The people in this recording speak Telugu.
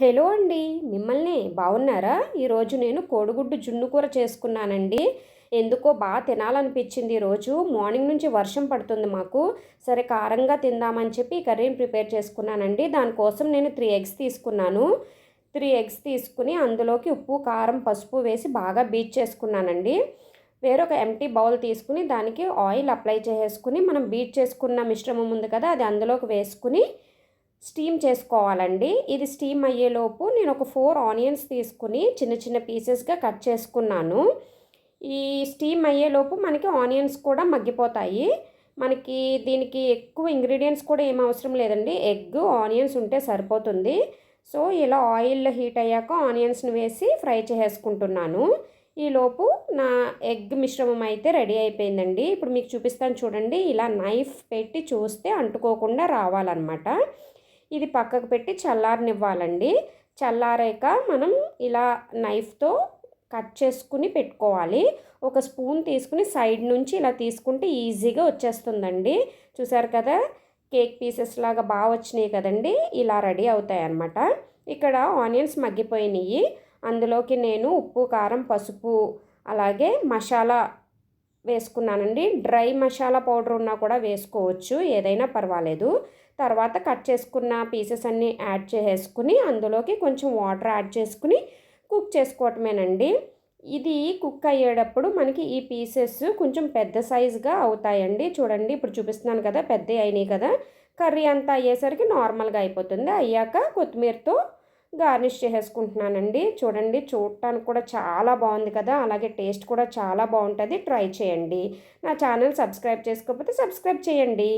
హలో అండి మిమ్మల్ని బాగున్నారా ఈరోజు నేను కోడిగుడ్డు జున్ను కూర చేసుకున్నానండి. ఎందుకో బాగా తినాలనిపించింది ఈరోజు. మార్నింగ్ నుంచి వర్షం పడుతుంది మాకు. సరే కారంగా తిందామని చెప్పి ఈ కర్రీని ప్రిపేర్ చేసుకున్నానండి. దానికోసం నేను త్రీ ఎగ్స్ తీసుకున్నాను. త్రీ ఎగ్స్ తీసుకుని అందులోకి ఉప్పు కారం పసుపు వేసి బాగా బీట్ చేసుకున్నానండి. వేరొక ఎంటీ బౌల్ తీసుకుని దానికి ఆయిల్ అప్లై చేసుకుని మనం బీట్ చేసుకున్న మిశ్రమం ఉంది కదా అది అందులోకి వేసుకుని స్టీమ్ చేసుకోవాలండి. ఇది స్టీమ్ అయ్యేలోపు నేను ఒక ఫోర్ ఆనియన్స్ తీసుకుని చిన్న చిన్న పీసెస్గా కట్ చేసుకున్నాను. ఈ స్టీమ్ అయ్యేలోపు మనకి ఆనియన్స్ కూడా మగ్గిపోతాయి. మనకి దీనికి ఎక్కువ ఇంగ్రీడియంట్స్ కూడా ఏం అవసరం లేదండి. ఎగ్ ఆనియన్స్ ఉంటే సరిపోతుంది. సో ఇలా ఆయిల్ హీట్ అయ్యాక ఆనియన్స్ని వేసి ఫ్రై చేసుకుంటున్నాను ఈలోపు నా ఎగ్ మిశ్రమం అయితే రెడీ అయిపోయిందండి. ఇప్పుడు మీకు చూపిస్తాను చూడండి. ఇలా నైఫ్ పెట్టి చూస్తే అంటుకోకుండా రావాలన్నమాట. ఇది పక్కకు పెట్టి చల్లారనివ్వాలండి. చల్లారాక మనం ఇలా నైఫ్తో కట్ చేసుకుని పెట్టుకోవాలి. ఒక స్పూన్ తీసుకుని సైడ్ నుంచి ఇలా తీసుకుంటే ఈజీగా వచ్చేస్తుందండి. చూసారు కదా? కేక్ పీసెస్ లాగా బాగా వచ్చినాయి కదండి. ఇలా రెడీ అవుతాయి అన్నమాట ఇక్కడ ఆనియన్స్ మగ్గిపోయినాయి. అందులోకి నేను ఉప్పు కారం పసుపు అలాగే మసాలా వేసుకున్నానండి. డ్రై మసాలా పౌడర్ ఉన్నా కూడా వేసుకోవచ్చు ఏదైనా పర్వాలేదు. తర్వాత కట్ చేసుకున్న పీసెస్ అన్నీ యాడ్ చేసేసుకుని అందులోకి కొంచెం వాటర్ యాడ్ చేసుకుని కుక్ చేసుకోవటమేనండి. ఇది కుక్ అయ్యేటప్పుడు మనకి ఈ పీసెస్ కొంచెం పెద్ద సైజుగా అవుతాయండి. చూడండి ఇప్పుడు చూపిస్తున్నాను కదా పెద్ద అయినాయి కదా. కర్రీ అంతా అయ్యేసరికి నార్మల్గా అయిపోతుంది. అయ్యాక కొత్తిమీరతో గార్నిష్ చేసేసుకుంటున్నానండి. చూడండి చూడటానికి కూడా చాలా బాగుంది కదా. అలాగే టేస్ట్ కూడా చాలా బాగుంటుంది. ట్రై చేయండి. నా ఛానల్ సబ్స్క్రైబ్ చేసుకోకపోతే సబ్స్క్రైబ్ చేయండి.